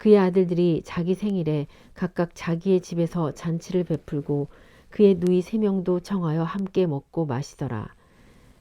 그의 아들들이 자기 생일에 각각 자기의 집에서 잔치를 베풀고 그의 누이 세 명도 청하여 함께 먹고 마시더라.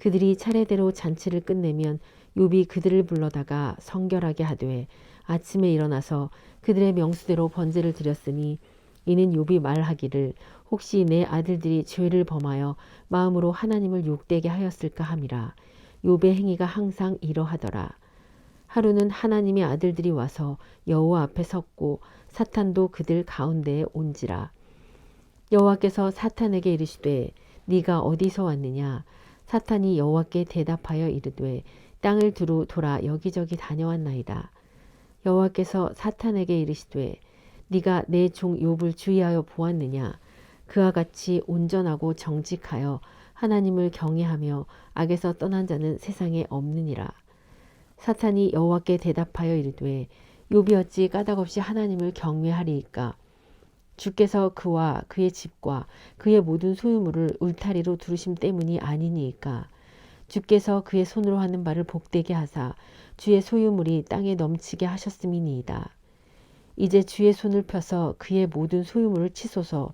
그들이 차례대로 잔치를 끝내면 욥이 그들을 불러다가 성결하게 하되 아침에 일어나서 그들의 명수대로 번제를 드렸으니 이는 욥이 말하기를 혹시 내 아들들이 죄를 범하여 마음으로 하나님을 욕되게 하였을까 함이라 욥의 행위가 항상 이러하더라 하루는 하나님의 아들들이 와서 여호와 앞에 섰고 사탄도 그들 가운데에 온지라. 여호와께서 사탄에게 이르시되 네가 어디서 왔느냐? 사탄이 여호와께 대답하여 이르되 땅을 두루 돌아 여기저기 다녀왔나이다. 여호와께서 사탄에게 이르시되 네가 내 종 욥을 주의하여 보았느냐? 그와 같이 온전하고 정직하여 하나님을 경외하며 악에서 떠난 자는 세상에 없느니라 사탄이 여호와께 대답하여 이르되 욥이 어찌 까닭없이 하나님을 경외하리이까? 주께서 그와 그의 집과 그의 모든 소유물을 울타리로 두르심 때문이 아니니이까? 주께서 그의 손으로 하는 바를 복되게 하사 주의 소유물이 땅에 넘치게 하셨음이니이다. 이제 주의 손을 펴서 그의 모든 소유물을 치소서.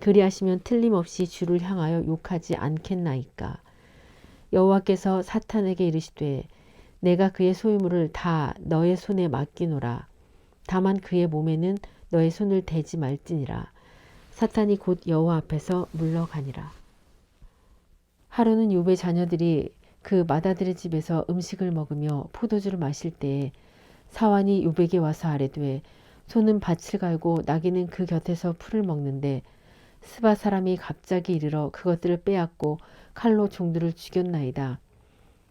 그리하시면 틀림없이 주를 향하여 욕하지 않겠나이까? 여호와께서 사탄에게 이르시되 내가 그의 소유물을 다 너의 손에 맡기노라. 다만 그의 몸에는 너의 손을 대지 말지니라. 사탄이 곧 여호와 앞에서 물러가니라. 하루는 욥의 자녀들이 그 마다들의 집에서 음식을 먹으며 포도주를 마실 때에 사환이 욥에게 와서 아뢰되 소는 밭을 갈고 나귀는 그 곁에서 풀을 먹는데 스바 사람이 갑자기 이르러 그것들을 빼앗고 칼로 종들을 죽였나이다.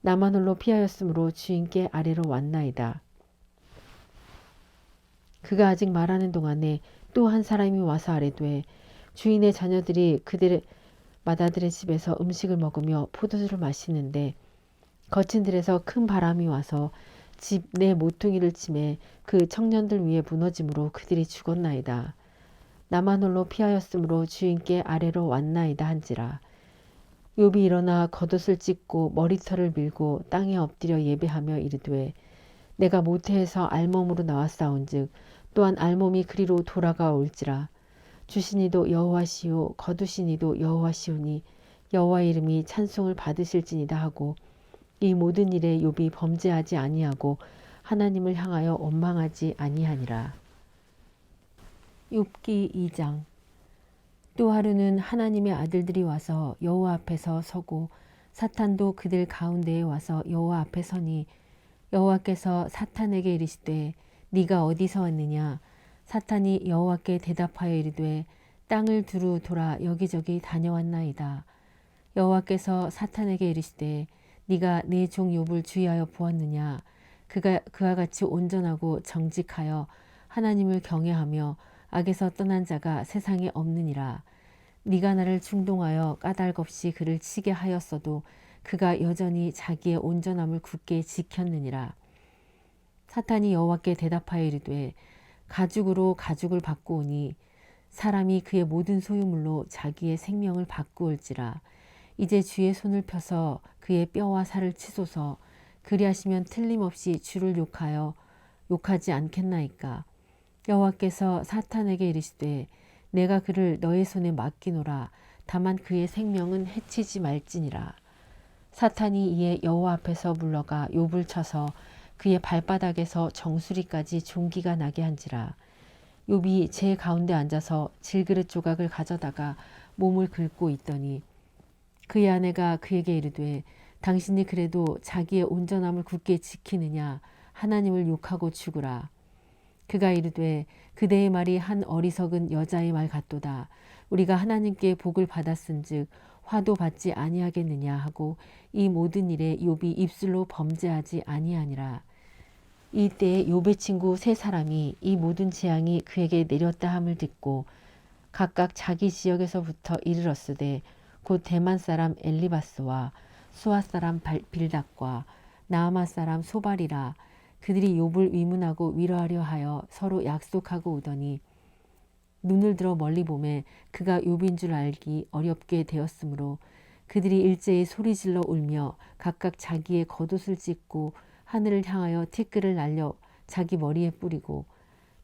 나만 홀로 피하였으므로 주인께 아래로 왔나이다. 그가 아직 말하는 동안에 또 한 사람이 와서 아뢰되 주인의 자녀들이 그들의 마다들의 집에서 음식을 먹으며 포도주를 마시는데 거친 들에서 큰 바람이 와서 집 내 모퉁이를 치매 그 청년들 위에 무너짐으로 그들이 죽었나이다. 나만 홀로 피하였으므로 주인께 아래로 왔나이다 한지라. 욥이 일어나 겉옷을 찢고 머리털을 밀고 땅에 엎드려 예배하며 이르되 내가 모태에서 알몸으로 나왔사온즉 또한 알몸이 그리로 돌아가 올지라 주시니도 여호와시오 거두시니도 여호와시오니 여호와 이름이 찬송을 받으실지니다 하고 이 모든 일에 욥이 범죄하지 아니하고 하나님을 향하여 원망하지 아니하니라. 욥기 2장 또 하루는 하나님의 아들들이 와서 여호와 앞에서 서고 사탄도 그들 가운데에 와서 여호와 앞에 서니 여호와께서 사탄에게 이르시되 네가 어디서 왔느냐? 사탄이 여호와께 대답하여 이르되 땅을 두루 돌아 여기저기 다녀왔나이다. 여호와께서 사탄에게 이르시되 네가 내 종 욥을 주의하여 보았느냐? 그가 그와 같이 온전하고 정직하여 하나님을 경외하며 악에서 떠난 자가 세상에 없느니라 네가 나를 충동하여 까닭 없이 그를 치게 하였어도 그가 여전히 자기의 온전함을 굳게 지켰느니라. 사탄이 여호와께 대답하여 이르되 가죽으로 가죽을 바꾸오니 사람이 그의 모든 소유물로 자기의 생명을 바꾸올지라. 이제 주의 손을 펴서 그의 뼈와 살을 치소서. 그리하시면 틀림없이 주를 욕하여 욕하지 않겠나이까. 여호와께서 사탄에게 이르시되 내가 그를 너의 손에 맡기노라. 다만 그의 생명은 해치지 말지니라. 사탄이 이에 여호와 앞에서 물러가 욥을 쳐서 그의 발바닥에서 정수리까지 종기가 나게 한지라. 욥이 제 가운데 앉아서 질그릇 조각을 가져다가 몸을 긁고 있더니 그의 아내가 그에게 이르되 당신이 그래도 자기의 온전함을 굳게 지키느냐? 하나님을 욕하고 죽으라. 그가 이르되 그대의 말이 한 어리석은 여자의 말 같도다. 우리가 하나님께 복을 받았은즉 화도 받지 아니하겠느냐 하고 이 모든 일에 욥이 입술로 범죄하지 아니하니라. 이때 욥의 친구 세 사람이 이 모든 재앙이 그에게 내렸다 함을 듣고 각각 자기 지역에서부터 이르렀으되 곧 대만 사람 엘리바스와 수아 사람 발- 빌닥과 나아마 사람 소발이라 그들이 욥을 위문하고 위로하려 하여 서로 약속하고 오더니 눈을 들어 멀리 보매 그가 욥인 줄 알기 어렵게 되었으므로 그들이 일제히 소리질러 울며 각각 자기의 겉옷을 찢고 하늘을 향하여 티끌을 날려 자기 머리에 뿌리고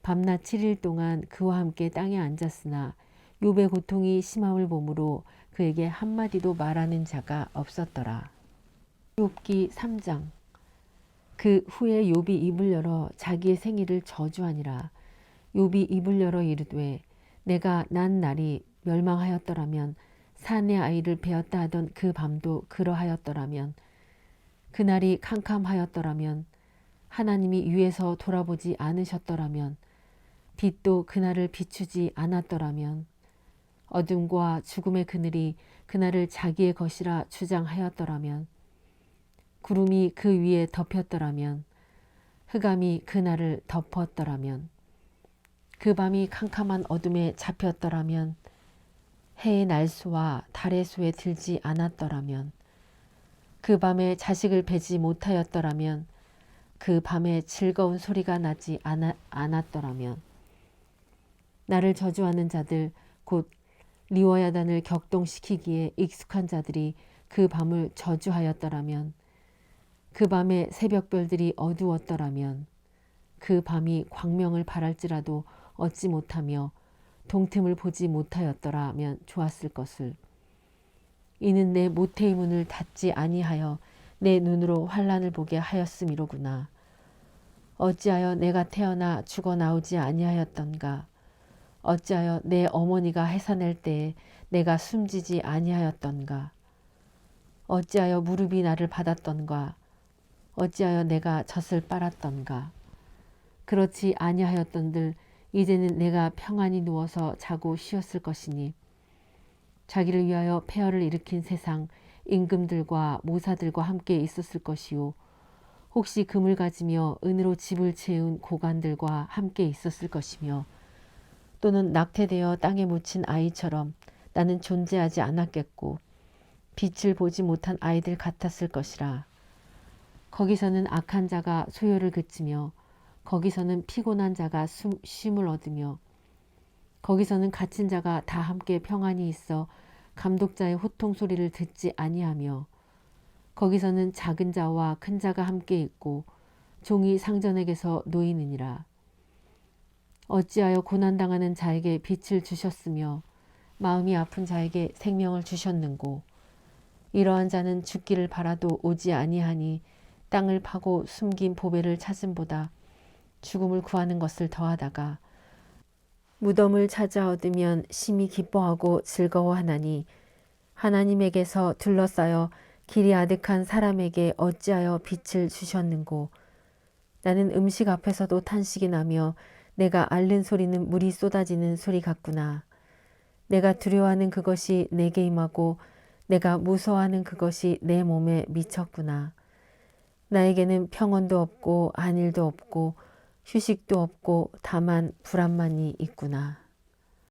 밤낮 7일 동안 그와 함께 땅에 앉았으나 욥의 고통이 심함을 보므로 그에게 한마디도 말하는 자가 없었더라. 욥기 3장 그 후에 욥이 입을 열어 자기의 생일을 저주하니라. 욥이 입을 열어 이르되 내가 난 날이 멸망하였더라면 사내 아이를 베었다 하던 그 밤도 그러하였더라면 그날이 캄캄하였더라면 하나님이 위에서 돌아보지 않으셨더라면 빛도 그날을 비추지 않았더라면 어둠과 죽음의 그늘이 그날을 자기의 것이라 주장하였더라면 구름이 그 위에 덮였더라면 흑암이 그날을 덮었더라면 그 밤이 캄캄한 어둠에 잡혔더라면 해의 날수와 달의 수에 들지 않았더라면 그 밤에 자식을 베지 못하였더라면 그 밤에 즐거운 소리가 나지 않아, 않았더라면 나를 저주하는 자들 곧 리워야단을 격동시키기에 익숙한 자들이 그 밤을 저주하였더라면 그 밤에 새벽별들이 어두웠더라면 그 밤이 광명을 발할지라도 얻지 못하며 동틈을 보지 못하였더라면 좋았을 것을. 이는 내 모태의 문을 닫지 아니하여 내 눈으로 환란을 보게 하였음이로구나. 어찌하여 내가 태어나 죽어 나오지 아니하였던가? 어찌하여 내 어머니가 해산할 때에 내가 숨지지 아니하였던가? 어찌하여 무릎이 나를 받았던가 어찌하여 내가 젖을 빨았던가 그렇지 아니하였던들 이제는 내가 평안히 누워서 자고 쉬었을 것이니 자기를 위하여 폐허를 일으킨 세상 임금들과 모사들과 함께 있었을 것이요 혹시 금을 가지며 은으로 집을 채운 고관들과 함께 있었을 것이며 또는 낙태되어 땅에 묻힌 아이처럼 나는 존재하지 않았겠고 빛을 보지 못한 아이들 같았을 것이라. 거기서는 악한 자가 소요를 그치며 거기서는 피곤한 자가 숨, 쉼을 얻으며 거기서는 갇힌 자가 다 함께 평안히 있어 감독자의 호통 소리를 듣지 아니하며 거기서는 작은 자와 큰 자가 함께 있고 종이 상전에게서 놓이느니라. 어찌하여 고난 당하는 자에게 빛을 주셨으며 마음이 아픈 자에게 생명을 주셨는고 이러한 자는 죽기를 바라도 오지 아니하니 땅을 파고 숨긴 보배를 찾음보다 죽음을 구하는 것을 더하다가 무덤을 찾아 얻으면 심히 기뻐하고 즐거워하나니 하나님에게서 둘러싸여 길이 아득한 사람에게 어찌하여 빛을 주셨는고 나는 음식 앞에서도 탄식이 나며 내가 앓는 소리는 물이 쏟아지는 소리 같구나. 내가 두려워하는 그것이 내게 임하고 내가 무서워하는 그것이 내 몸에 미쳤구나. 나에게는 평온도 없고 안일도 없고 휴식도 없고 다만 불안만이 있구나.